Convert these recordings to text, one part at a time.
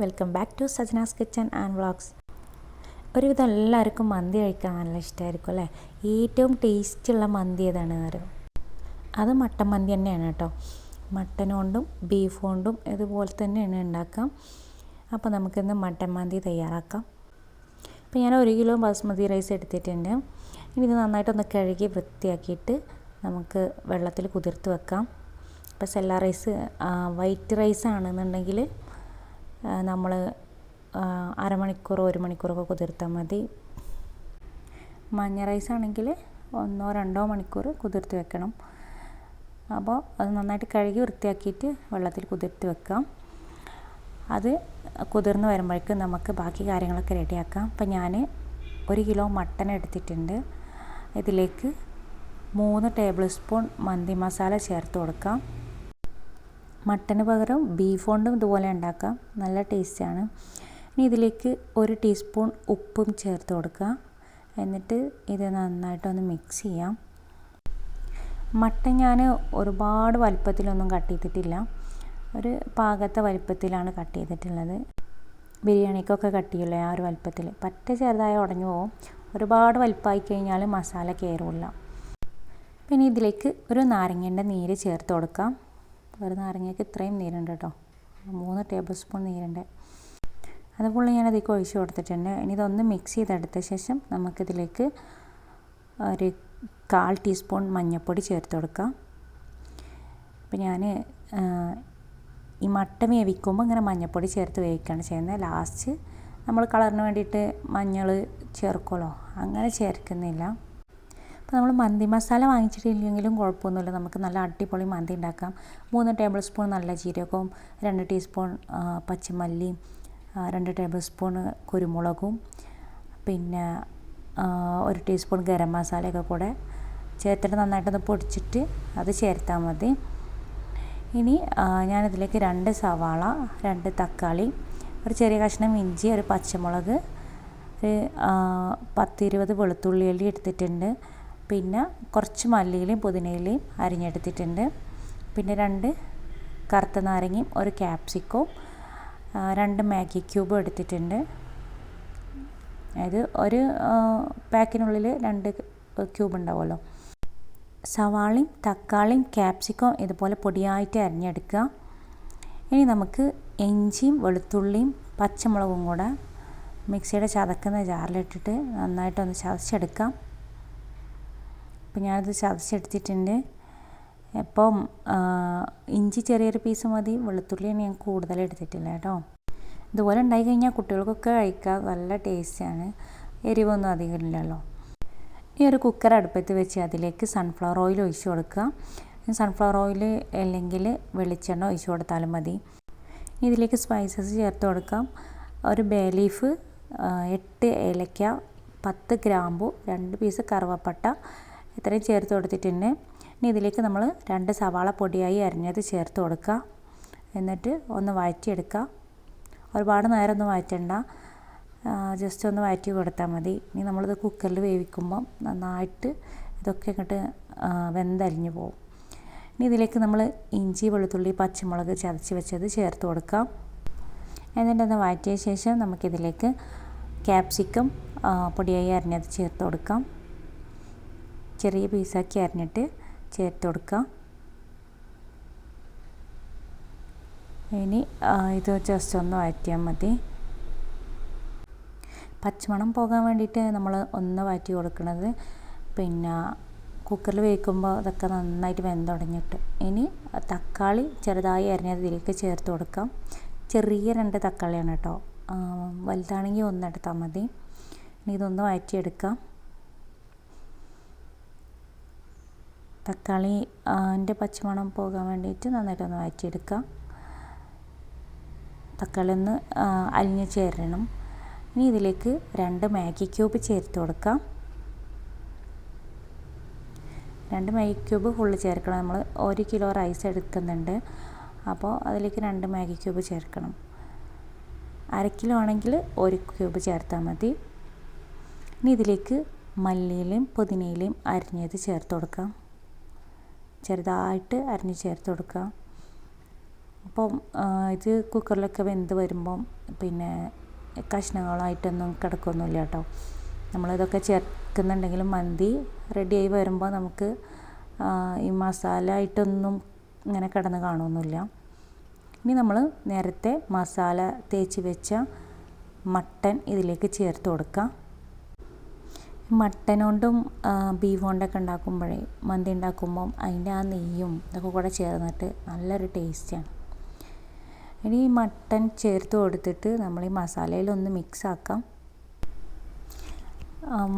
Welcome back to Sajana's kitchen and vlogs. ഒരുവിധം എല്ലാവർക്കും മന്തി കഴിക്കാൻ നല്ല ഇഷ്ടമായിരിക്കും അല്ലേ? ഏറ്റവും ടേസ്റ്റുള്ള മന്തി ഏതാണ് അറിയും അത് മട്ടൻ മന്തി തന്നെയാണ് കേട്ടോ. മട്ടൻ കൊണ്ടും ബീഫ് കൊണ്ടും ഇതുപോലെ തന്നെയാണ് ഉണ്ടാക്കാം അപ്പോൾ നമുക്കിന്ന് മട്ടൻ മന്തി തയ്യാറാക്കാം. അപ്പോൾ ഞാൻ ഒരു കിലോ ബാസ്മതി റൈസ് എടുത്തിട്ടുണ്ട്. ഇനി ഇത് നന്നായിട്ടൊന്ന് കഴുകി വൃത്തിയാക്കിയിട്ട് നമുക്ക് വെള്ളത്തിൽ കുതിർത്ത് വെക്കാം. ഇപ്പോൾ സെല്ല റൈസ് വൈറ്റ് റൈസ് ആണെന്നുണ്ടെങ്കിൽ നമ്മൾ അരമണിക്കൂർ ഒരു മണിക്കൂറൊക്കെ കുതിർത്താൽ മതി. മഞ്ഞ റൈസ് ആണെങ്കിൽ ഒന്നോ രണ്ടോ മണിക്കൂർ കുതിർത്ത് വെക്കണം. അപ്പോൾ അത് നന്നായിട്ട് കഴുകി വൃത്തിയാക്കിയിട്ട് വെള്ളത്തിൽ കുതിർത്ത് വെക്കാം. അത് കുതിർന്ന് വരുമ്പോഴേക്കും നമുക്ക് ബാക്കി കാര്യങ്ങളൊക്കെ റെഡിയാക്കാം. അപ്പം ഞാൻ ഒരു കിലോ മട്ടൺ എടുത്തിട്ടുണ്ട്. ഇതിലേക്ക് മൂന്ന് ടേബിൾ സ്പൂൺ മന്തി മസാല ചേർത്ത് കൊടുക്കാം. മട്ടന് പകരം ബീഫ് കൊണ്ടും ഇതുപോലെ ഉണ്ടാക്കാം. നല്ല ടേസ്റ്റാണ് ഇനി ഇതിലേക്ക് ഒരു ടീസ്പൂൺ ഉപ്പും ചേർത്ത് കൊടുക്കുക. എന്നിട്ട് ഇത് നന്നായിട്ടൊന്ന് മിക്സ് ചെയ്യാം. മട്ടൻ ഞാൻ ഒരുപാട് വലിപ്പത്തിലൊന്നും കട്ട് ചെയ്തിട്ടില്ല. ഒരു പാകത്തെ വലിപ്പത്തിലാണ് കട്ട് ചെയ്തിട്ടുള്ളത്. ബിരിയാണിക്കൊക്കെ കട്ട് ചെയ്യില്ലേ ആ ഒരു വലിപ്പത്തിൽ പറ്റ ചെറുതായ ഉടഞ്ഞു പോകും ഒരുപാട് വലിപ്പമായി കഴിഞ്ഞാൽ മസാല കയറില്ല പിന്നെ ഇതിലേക്ക് ഒരു നാരങ്ങേന്റെ നീര് ചേർത്ത് കൊടുക്കാം. ഒരു നാരങ്ങയ്ക്ക് ഇത്രയും നീരുണ്ട് കേട്ടോ. മൂന്ന് ടേബിൾ സ്പൂൺ നീരുണ്ട്. അതുപോലെ ഞാൻ അതിലേക്ക് ഒഴിച്ച് കൊടുത്തിട്ടുണ്ട്. ഇനി ഇതൊന്ന് മിക്സ് ചെയ്തെടുത്ത ശേഷം നമുക്കിതിലേക്ക് ഒരു കാൽ ടീസ്പൂൺ മഞ്ഞൾപ്പൊടി ചേർത്ത് കൊടുക്കാം. അപ്പം ഞാൻ ഈ മട്ട വേവിക്കുമ്പോൾ ഇങ്ങനെ മഞ്ഞൾപ്പൊടി ചേർത്ത് വേവിക്കുകയാണ് ചെയ്യുന്നത്. ലാസ്റ്റ് നമ്മൾ കളറിന് വേണ്ടിയിട്ട് മഞ്ഞൾ ചേർക്കുമല്ലോ അങ്ങനെ ചേർക്കുന്നില്ല. അപ്പോൾ നമ്മൾ മന്തി മസാല വാങ്ങിച്ചിട്ടില്ലെങ്കിലും കുഴപ്പമൊന്നുമില്ല. നമുക്ക് നല്ല അടിപൊളി മന്തി ഉണ്ടാക്കാം. മൂന്ന് ടേബിൾ സ്പൂൺ നല്ല ജീരകവും രണ്ട് ടീസ്പൂൺ പച്ചമല്ലിയും രണ്ട് ടേബിൾ സ്പൂൺ കുരുമുളകും പിന്നെ ഒരു ടീസ്പൂൺ ഗരം മസാലയൊക്കെ കൂടെ ചേർത്തിട്ട് നന്നായിട്ടൊന്ന് പൊടിച്ചിട്ട് അത് ചേർത്താൽ മതി. ഇനി ഞാനിതിലേക്ക് രണ്ട് സവാള രണ്ട് തക്കാളി ഒരു ചെറിയ കഷ്ണം ഇഞ്ചി ഒരു പച്ചമുളക് ഒരു പത്തിരുപത് വെളുത്തുള്ളി എടുത്തിട്ടുണ്ട്. പിന്നെ കുറച്ച് മല്ലിയിലയും പുതിനയിലയും അരിഞ്ഞെടുത്തിട്ടുണ്ട്. പിന്നെ രണ്ട് കറുത്ത നാരങ്ങയും ഒരു ക്യാപ്സിക്കവും രണ്ട് മാഗി ക്യൂബും എടുത്തിട്ടുണ്ട്. അതായത് ഒരു പാക്കിനുള്ളിൽ രണ്ട് ക്യൂബ് ഉണ്ടാവുമല്ലോ. സവാളയും തക്കാളിയും ക്യാപ്സിക്കോ ഇതുപോലെ പൊടിയായിട്ട് അരിഞ്ഞെടുക്കുക. ഇനി നമുക്ക് ഇഞ്ചിയും വെളുത്തുള്ളിയും പച്ചമുളകും കൂടെ മിക്സിയുടെ ചതക്കുന്ന ജാറിലിട്ടിട്ട് നന്നായിട്ടൊന്ന് ചതച്ചെടുക്കാം. അപ്പോൾ ഞാനത് ചതച്ചെടുത്തിട്ടുണ്ട്. അപ്പം ഇഞ്ചി ചെറിയൊരു പീസ് മതി. വെളുത്തുള്ളി ഞാൻ കൂടുതൽ എടുത്തിട്ടില്ല കേട്ടോ. ഇതുപോലെ ഉണ്ടായി കഴിഞ്ഞാൽ കുട്ടികൾക്കൊക്കെ കഴിക്കാം നല്ല ടേസ്റ്റാണ്. എരിവൊന്നും അധികം ഇല്ലല്ലോ. ഈ ഒരു കുക്കർ അടുപ്പത്ത് വെച്ച് അതിലേക്ക് സൺഫ്ലവർ ഓയിൽ ഒഴിച്ച് കൊടുക്കുക. സൺഫ്ലവർ ഓയിൽ അല്ലെങ്കിൽ വെളിച്ചെണ്ണ ഒഴിച്ച് കൊടുത്താലും മതി. ഇതിലേക്ക് സ്പൈസസ് ചേർത്ത് കൊടുക്കാം. ഒരു ബേ ലീഫ് എട്ട് ഏലക്ക പത്ത് ഗ്രാമ്പു രണ്ട് പീസ് കറുവപ്പട്ട ഇത്രയും ചേർത്ത് കൊടുത്തിട്ടുണ്ട്. ഇനി ഇതിലേക്ക് നമ്മൾ രണ്ട് സവാള പൊടിയായി അരിഞ്ഞത് ചേർത്ത് കൊടുക്കുക. എന്നിട്ട് ഒന്ന് വഴറ്റിയെടുക്കുക. ഒരുപാട് നേരം ഒന്നും വഴറ്റണ്ട. ജസ്റ്റ് ഒന്ന് വഴറ്റി കൊടുത്താൽ മതി. ഇനി നമ്മളിത് കുക്കറിൽ വേവിക്കുമ്പം നന്നായിട്ട് ഇതൊക്കെ ഇങ്ങോട്ട് വെന്തരിഞ്ഞു പോകും ഇനി ഇതിലേക്ക് നമ്മൾ ഇഞ്ചി വെളുത്തുള്ളി പച്ചമുളക് ചതച്ച് വെച്ചത് ചേർത്ത് കൊടുക്കാം എന്നിട്ട് അത് വഴറ്റിയ ശേഷം നമുക്കിതിലേക്ക് ക്യാപ്സിക്കം പൊടിയായി അരിഞ്ഞത് ചേർത്ത് കൊടുക്കാം. ചെറിയ പീസാക്കി അരിഞ്ഞിട്ട് ചേർത്ത് കൊടുക്കുക ഇനി ഇത് ജസ്റ്റ് ഒന്ന് വഴറ്റിയാൽ മതി. പച്ചമണം പോകാൻ വേണ്ടിയിട്ട് നമ്മൾ ഒന്ന് വഴറ്റി കൊടുക്കുന്നത് പിന്നെ കുക്കറിൽ വേവിക്കുമ്പോൾ അതൊക്കെ നന്നായിട്ട് വെന്ത് തുടങ്ങിയിട്ട്. ഇനി തക്കാളി ചെറുതായി അരിഞ്ഞത് ഇതിലേക്ക് ചേർത്ത് കൊടുക്കാം. ചെറിയ രണ്ട് തക്കാളിയാണ് കേട്ടോ. വലുതാണെങ്കിൽ ഒന്നെടുത്താൽ മതി. ഇനി ഇതൊന്ന് വഴറ്റിയെടുക്കാം. തക്കാളി അതിന്റെ പച്ചമണം പോകാൻ വേണ്ടിയിട്ട് നന്നായിട്ടൊന്ന് വഴറ്റിയെടുക്കുക തക്കാളി ഒന്ന് അലിഞ്ഞ് ചേരണം. ഇനി ഇതിലേക്ക് രണ്ട് മാഗി ക്യൂബ് ചേർത്ത് കൊടുക്കാം. രണ്ട് മാഗി ക്യൂബ് ഫുള്ള് ചേർക്കണം. നമ്മൾ ഒരു കിലോ റൈസ് എടുക്കുന്നുണ്ട്. അപ്പോൾ അതിലേക്ക് രണ്ട് മാഗി ക്യൂബ് ചേർക്കണം. അര കിലോ ആണെങ്കിൽ ഒരു ക്യൂബ് ചേർത്താൽ മതി. ഇനി ഇതിലേക്ക് മല്ലിയിലയും പുതിനയിലയും അരിഞ്ഞത് ചേർത്ത് കൊടുക്കാം. ചെറുതായിട്ട് അരിഞ്ഞ് ചേർത്ത് കൊടുക്കുക. അപ്പം ഇത് കുക്കറിലൊക്കെ വെന്ത് വരുമ്പം പിന്നെ കഷ്ണങ്ങളായിട്ടൊന്നും കിടക്കൊന്നുമില്ല കേട്ടോ. നമ്മളിതൊക്കെ ചേർക്കുന്നുണ്ടെങ്കിലും മന്തി റെഡിയായി വരുമ്പോൾ നമുക്ക് ഈ മസാല ആയിട്ടൊന്നും ഇങ്ങനെ കിടന്ന് കാണുമൊന്നുമില്ല. ഇനി നമ്മൾ നേരത്തെ മസാല തേച്ച് വെച്ച മട്ടൻ ഇതിലേക്ക് ചേർത്ത് കൊടുക്കാം മട്ടൻ കൊണ്ടും ബീഫ് കൊണ്ടൊക്കെ ഉണ്ടാക്കുമ്പോഴേ മന്തി ഉണ്ടാക്കുമ്പം അതിന്റെ ആ നെയ്യും ഇതൊക്കെ കൂടെ ചേർന്നിട്ട് നല്ലൊരു ടേസ്റ്റാണ് ഇനി ഈ മട്ടൻ ചേർത്ത് കൊടുത്തിട്ട് നമ്മൾ ഈ മസാലയിലൊന്ന് മിക്സ് ആക്കാം.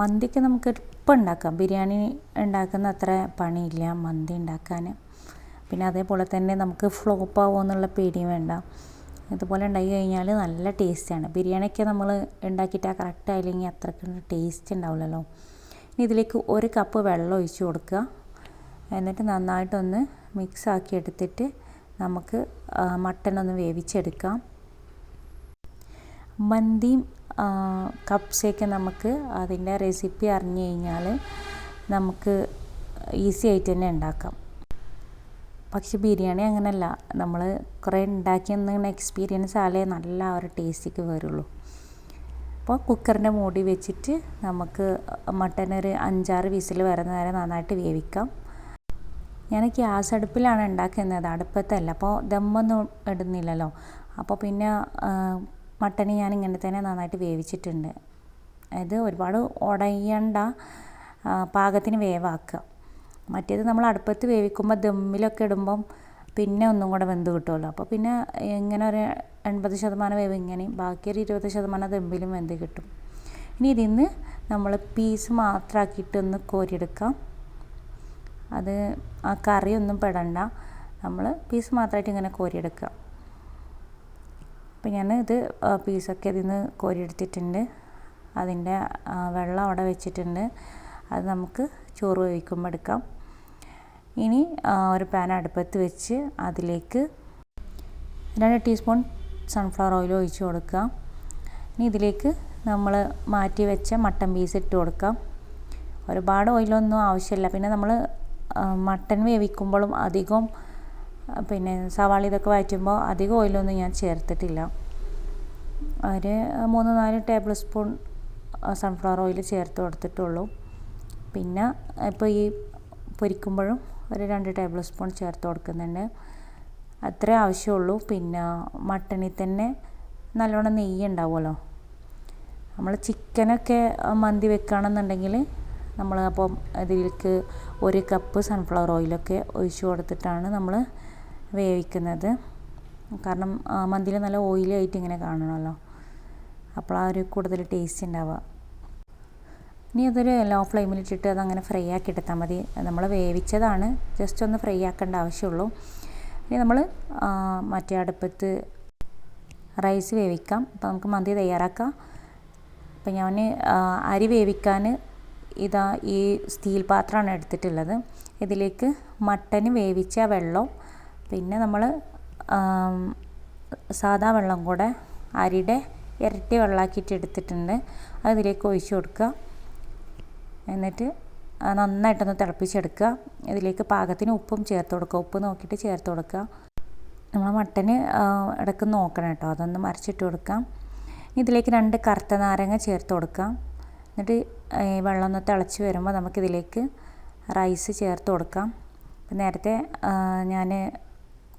മന്തിക്ക് നമുക്ക് എളുപ്പം ഉണ്ടാക്കാം. ബിരിയാണി ഉണ്ടാക്കുന്ന അത്ര പണിയില്ല മന്തി ഉണ്ടാക്കാൻ. പിന്നെ അതേപോലെ തന്നെ നമുക്ക് ഫ്ലോപ്പ് ആവുമോ എന്നുള്ള പേടിയും വേണ്ട. ഇതുപോലെ ഉണ്ടാക്കി കഴിഞ്ഞാൽ നല്ല ടേസ്റ്റാണ്. ബിരിയാണിയൊക്കെ നമ്മൾ ഉണ്ടാക്കിയിട്ട് കറക്റ്റ് ആയില്ലെങ്കിൽ അത്രയ്ക്ക് ടേസ്റ്റ് ഉണ്ടാവില്ലല്ലോ. ഇനി ഇതിലേക്ക് ഒരു കപ്പ് വെള്ളം ഒഴിച്ച് കൊടുക്കുക. എന്നിട്ട് നന്നായിട്ടൊന്ന് മിക്സ് ആക്കി എടുത്തിട്ട് നമുക്ക് മട്ടൺ ഒന്ന് വേവിച്ചെടുക്കാം. മന്തിയും കപ്സയൊക്കെ നമുക്ക് അതിന്റെ റെസിപ്പി അറിഞ്ഞു കഴിഞ്ഞാൽ നമുക്ക് ഈസി ആയിട്ട് തന്നെ ഉണ്ടാക്കാം. പക്ഷെ ബിരിയാണി അങ്ങനെയല്ല നമ്മൾ കുറേ ഉണ്ടാക്കി എന്നിങ്ങനെ എക്സ്പീരിയൻസ് ആലേ നല്ല ഒരു ടേസ്റ്റിക്ക് വരുള്ളൂ. അപ്പോൾ കുക്കറിന്റെ മൂടി വെച്ചിട്ട് നമുക്ക് മട്ടൻ ഒരു അഞ്ചാറ് വിസിൽ വരുന്ന വരെ നന്നായിട്ട് വേവിക്കാം. ഞാൻ ഗ്യാസ് അടുപ്പിലാണ് ഉണ്ടാക്കുന്നത്. അടുപ്പത്തല്ല അപ്പോൾ ദമ്മൊന്നും ഇടുന്നില്ലല്ലോ. അപ്പോൾ പിന്നെ മട്ടൻ ഞാൻ ഇങ്ങനെ തന്നെ നന്നായിട്ട് വേവിച്ചിട്ടുണ്ട്. അത് ഒരുപാട് ഉടയണ്ട പാകത്തിന് വേവാക്കുക. മറ്റേത് നമ്മൾ അടുപ്പത്ത് വേവിക്കുമ്പോൾ ദമ്മിലൊക്കെ ഇടുമ്പം പിന്നെ ഒന്നും കൂടെ വെന്ത് കിട്ടുമല്ലോ അപ്പോൾ പിന്നെ ഇങ്ങനെ ഒരു എൺപത് ശതമാനം വേവ് ഇങ്ങനെയും ബാക്കി ഒരു ഇരുപത് ശതമാനം ദമ്മിലും വെന്ത് കിട്ടും. ഇനി ഇതിൽ നിന്ന് നമ്മൾ പീസ് മാത്രമാക്കിയിട്ട് ഒന്ന് കോരിയെടുക്കാം. അത് ആ കറിയൊന്നും പെടണ്ട. നമ്മൾ പീസ് മാത്രമായിട്ട് ഇങ്ങനെ കോരിയെടുക്കുക അപ്പം ഞാൻ ഇത് പീസൊക്കെ ഇതിൽ നിന്ന് കോരിയെടുത്തിട്ടുണ്ട് അതിന്റെ വെള്ളം അവിടെ വെച്ചിട്ടുണ്ട്. അത് നമുക്ക് ചോറ് വേവിക്കുമ്പോൾ എടുക്കാം. ഇനി ഒരു പാൻ അടുപ്പത്ത് വെച്ച് അതിലേക്ക് രണ്ട് ടീസ്പൂൺ സൺഫ്ലവർ ഓയിൽ ഒഴിച്ച് കൊടുക്കുക. ഇനി ഇതിലേക്ക് നമ്മൾ മാറ്റി വെച്ച മട്ടൻ പീസ് ഇട്ട് കൊടുക്കാം ഒരുപാട് ഓയിലൊന്നും ആവശ്യമില്ല. പിന്നെ നമ്മൾ മട്ടൻ വേവിക്കുമ്പോഴും അധികം പിന്നെ സവാള ഇതൊക്കെ വഴറ്റുമ്പോൾ അധികം ഓയിലൊന്നും ഞാൻ ചേർത്തിട്ടില്ല. ഒരു മൂന്ന് നാല് ടേബിൾ സ്പൂൺ സൺഫ്ലവർ ഓയിൽ ചേർത്ത് കൊടുത്തിട്ടുള്ളൂ. പിന്നെ ഇപ്പോൾ ഈ പൊരിക്കുമ്പോഴും ഒരു രണ്ട് ടേബിൾ സ്പൂൺ ചേർത്ത് കൊടുക്കുന്നുണ്ട്. അത്രേ ആവശ്യമുള്ളൂ. പിന്നെ മട്ടണിൽ തന്നെ നല്ലോണം നെയ്യ് ഉണ്ടാവുമല്ലോ. നമ്മൾ ചിക്കനൊക്കെ മന്തി വെക്കുകയാണെന്നുണ്ടെങ്കിൽ നമ്മൾ അപ്പം അതിലേക്ക് ഒരു കപ്പ് സൺഫ്ലവർ ഓയിലൊക്കെ ഒഴിച്ച് കൊടുത്തിട്ടാണ് നമ്മൾ വേവിക്കുന്നത്. കാരണം മന്തിയിൽ നല്ല ഓയിലായിട്ട് ഇങ്ങനെ കാണണമല്ലോ. അപ്പോൾ ആ ഒരു കൂടുതൽ ടേസ്റ്റ് ഉണ്ടാവുക. ഇനി അതൊരു ലോ ഫ്ലെയിമിലിട്ടിട്ട് അതങ്ങനെ ഫ്രൈ ആക്കി എടുത്താൽ മതി. നമ്മൾ വേവിച്ചതാണ്. ജസ്റ്റ് ഒന്ന് ഫ്രൈ ആക്കേണ്ട ആവശ്യമുള്ളൂ. ഇനി നമ്മൾ മറ്റേ അടുപ്പത്ത് റൈസ് വേവിക്കാം. അപ്പോൾ നമുക്ക് മന്തി തയ്യാറാക്കാം. അപ്പം ഞാൻ അരി വേവിക്കാൻ ഇതാ ഈ സ്റ്റീൽ പാത്രമാണ് എടുത്തിട്ടുള്ളത്. ഇതിലേക്ക് മട്ടന് വേവിച്ച വെള്ളം പിന്നെ നമ്മൾ സാധാ വെള്ളം കൂടെ അരിയുടെ ഇരട്ടി വെള്ളമാക്കിയിട്ട് എടുത്തിട്ടുണ്ട്. അതിലേക്ക് ഒഴിച്ചു കൊടുക്കുക. എന്നിട്ട് നന്നായിട്ടൊന്ന് തിളപ്പിച്ചെടുക്കുക. ഇതിലേക്ക് പാകത്തിന് ഉപ്പും ചേർത്ത് കൊടുക്കുക. ഉപ്പ് നോക്കിയിട്ട് ചേർത്ത് കൊടുക്കുക. നമ്മൾ മട്ടന് ഇടയ്ക്ക് നോക്കണം കേട്ടോ. അതൊന്ന് മറിച്ചിട്ട് കൊടുക്കാം. ഇതിലേക്ക് രണ്ട് കറുത്ത നാരങ്ങ ചേർത്ത് കൊടുക്കാം. എന്നിട്ട് വെള്ളം ഒന്ന് തിളച്ച് വരുമ്പോൾ നമുക്കിതിലേക്ക് റൈസ് ചേർത്ത് കൊടുക്കാം. ഇപ്പം നേരത്തെ ഞാൻ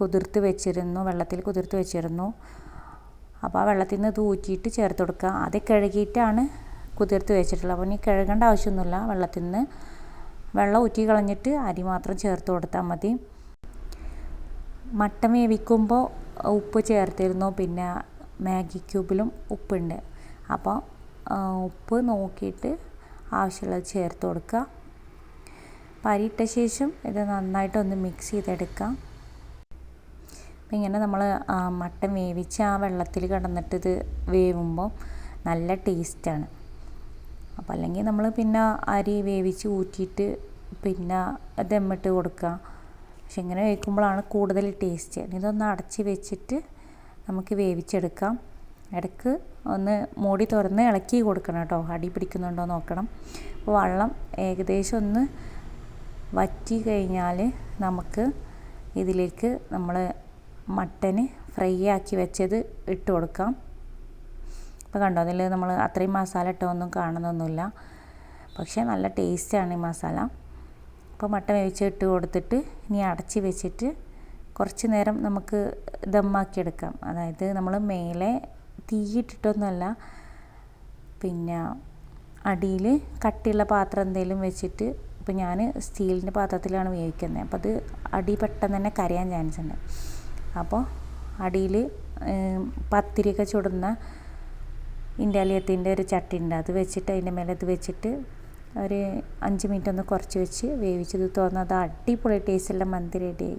കുതിർത്ത് വെച്ചിരുന്നു വെള്ളത്തിൽ കുതിർത്ത് വെച്ചിരുന്നു. അപ്പോൾ ആ വെള്ളത്തിൽ നിന്ന് ഇത് ഊറ്റിയിട്ട് ചേർത്ത് കൊടുക്കുക. അത് കഴുകിയിട്ടാണ് കുതിർത്ത് വെച്ചിട്ടുള്ളത്. അപ്പോൾ ഇനി കഴുകേണ്ട ആവശ്യമൊന്നുമില്ല. വെള്ളത്തിൽ നിന്ന് വെള്ളം ഊറ്റി കളഞ്ഞിട്ട് അരി മാത്രം ചേർത്ത് കൊടുത്താൽ മതി. മട്ടൻ വേവിക്കുമ്പോൾ ഉപ്പ് ചേർത്തിരുന്നു. പിന്നെ മാഗി ക്യൂബിലും ഉപ്പുണ്ട്. അപ്പോൾ ഉപ്പ് നോക്കിയിട്ട് ആവശ്യമുള്ളത് ചേർത്ത് കൊടുക്കുക. പരിയിട്ട ശേഷം ഇത് നന്നായിട്ടൊന്ന് മിക്സ് ചെയ്തെടുക്കാം അപ്പം ഇങ്ങനെ നമ്മൾ മട്ടൻ വേവിച്ച് ആ വെള്ളത്തിൽ കിടന്നിട്ടിത് വേവുമ്പോൾ നല്ല ടേസ്റ്റാണ് അപ്പോൾ അല്ലെങ്കിൽ നമ്മൾ പിന്നെ അരി വേവിച്ച് ഊറ്റിയിട്ട് പിന്നെ ദമ്മിട്ട് കൊടുക്കുക പക്ഷെ ഇങ്ങനെ വേവിക്കുമ്പോഴാണ് കൂടുതൽ ടേസ്റ്റ് ഇതൊന്ന് അടച്ച് വെച്ചിട്ട് നമുക്ക് വേവിച്ചെടുക്കാം. ഇടയ്ക്ക് ഒന്ന് മൂടി തുറന്ന് ഇളക്കി കൊടുക്കണം കേട്ടോ. അടി പിടിക്കുന്നുണ്ടോ നോക്കണം. അപ്പോൾ വെള്ളം ഏകദേശം ഒന്ന് വറ്റി കഴിഞ്ഞാൽ നമുക്ക് ഇതിലേക്ക് നമ്മൾ മട്ടന് ഫ്രൈ ആക്കി വെച്ചത് ഇട്ട് കൊടുക്കാം. ഇപ്പോൾ കണ്ടോ? അതിൽ നമ്മൾ അത്രയും മസാല ഇട്ടൊന്നും കാണുന്നൊന്നുമില്ല. പക്ഷേ നല്ല ടേസ്റ്റാണ് ഈ മസാല. അപ്പോൾ മട്ടൻ വേവിച്ച് ഇട്ട് കൊടുത്തിട്ട് ഇനി അടച്ച് വെച്ചിട്ട് കുറച്ച് നേരം നമുക്ക് ദമ്മാക്കിയെടുക്കാം അതായത് നമ്മൾ മേലെ തീയിട്ടിട്ടൊന്നുമല്ല പിന്നെ അടിയിൽ കട്ടിയുള്ള പാത്രം എന്തെങ്കിലും വെച്ചിട്ട് ഇപ്പോൾ ഞാൻ സ്റ്റീലിന്റെ പാത്രത്തിലാണ് വേവിക്കുന്നത്. അപ്പോൾ അത് അടി പെട്ടെന്ന് തന്നെ കരയാൻ ചാൻസ് ഉണ്ട്. അപ്പോൾ അടിയിൽ പത്തിരിയൊക്കെ ചുടുന്ന ഇൻഡാലിയത്തിന്റെ ഒരു ചട്ടി ഉണ്ട് അത് വെച്ചിട്ട് അതിന്റെ മേലെ ഇത് വെച്ചിട്ട് ഒരു അഞ്ച് മിനിറ്റ് ഒന്ന് കുറച്ച് വെച്ച് വേവിച്ചത് അത് അടിപൊളി ടേസ്റ്റുള്ള മന്തി റെഡി